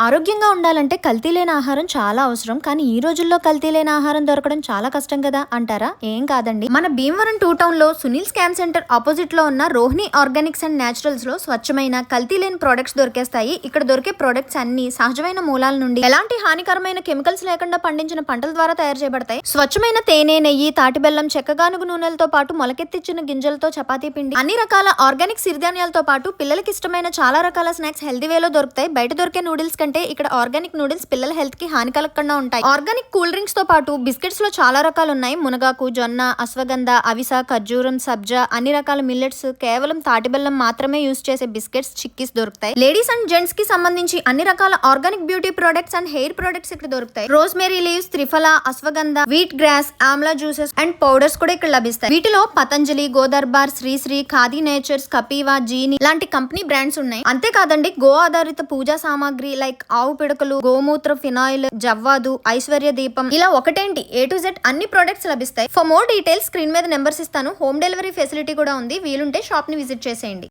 ఆరోగ్యంగా ఉండాలంటే కల్తీ లేని ఆహారం చాలా అవసరం కానీ ఈ రోజుల్లో కల్తీ లేని ఆహారం దొరకడం చాలా కష్టం కదా అంటారా? ఏం కాదండి. మన భీమవరం టూ టౌన్లో సునీల్ స్కాన్ సెంటర్ ఆపోజిట్లో ఉన్న రోహిణి ఆర్గానిక్స్ అండ్ నేచురల్స్లో స్వచ్ఛమైన కల్తీ లేని ప్రొడక్ట్స్ దొరికేస్తాయి. ఇక్కడ దొరికే ప్రొడక్ట్స్ అన్ని సహజమైన మూలాల నుండి ఎలాంటి హానికరమైన కెమికల్స్ లేకుండా పండించిన పంటల ద్వారా తయారు చేయబడతాయి. స్వచ్ఛమైన తేనె నెయ్యి తాటి బెల్లం చెక్కగానుగు నూనెలతో పాటు మొలకెత్తిచ్చిన గింజలతో చపాతీ పిండి అన్ని రకాల ఆర్గానిక్ సిరిధాన్యాలతో పాటు పిల్లలకి ఇష్టమైన చాలా రకాల స్నాక్స్ హెల్తీ వేలో దొరుకుతాయి. బయట దొరికే నూడిల్స్ కంటే ఇక్కడ ఆర్గానిక్ నూడిల్స్ పిల్లల హెల్త్కి హాని కలగకుండా ఉంటాయి. ఆర్గానిక్ కూల్ డ్రింక్స్తో పాటు బిస్కెట్స్లో చాలా రకాలు ఉన్నాయి మునగాకు జొన్న అశ్వగంధ అవిస ఖర్జూరం సబ్జా అన్ని రకాల మిల్లెట్స్ కేవలం తాటి బెల్లం మాత్రమే యూస్ చేసే బిస్కెట్స్ చిక్కీస్ దొరుకుతాయి. లేడీస్ అండ్ జెంట్స్కి సంబంధించి అన్ని రకాల organic beauty products and hair products ఇక్కడ దొరుకుతాయి. Rosemary leaves triphala ashwagandha wheat grass amla juices and powders కూడా ఇక్కడ లభిస్తాయి. వీటిలో పతంజలి గోదర్బార్ శ్రీశ్రీ ఖాదీ నేచర్స్ కపీవా జీని లాంటి కంపెనీ బ్రాండ్స్ ఉన్నాయి. అంతేకాదండి గో ఆధారిత పూజా సామాగ్రి లైక్ లైక్ ఆవు పిడకలు గోమూత్ర ఫినాయిల్ జవ్వాదు ఐశ్వర్య దీపం ఇలా ఒకటేంటి? ఏ టు జెడ్ అన్ని ప్రొడక్ట్స్ లభిస్తాయి. ఫర్ మోర్ డీటెయిల్స్ స్క్రీన్ మీద నెంబర్స్ ఇస్తాను. హోమ్ డెలివరీ ఫెసిలిటీ కూడా ఉంది. వీలుంటే షాప్ని విజిట్ చేసేయండి.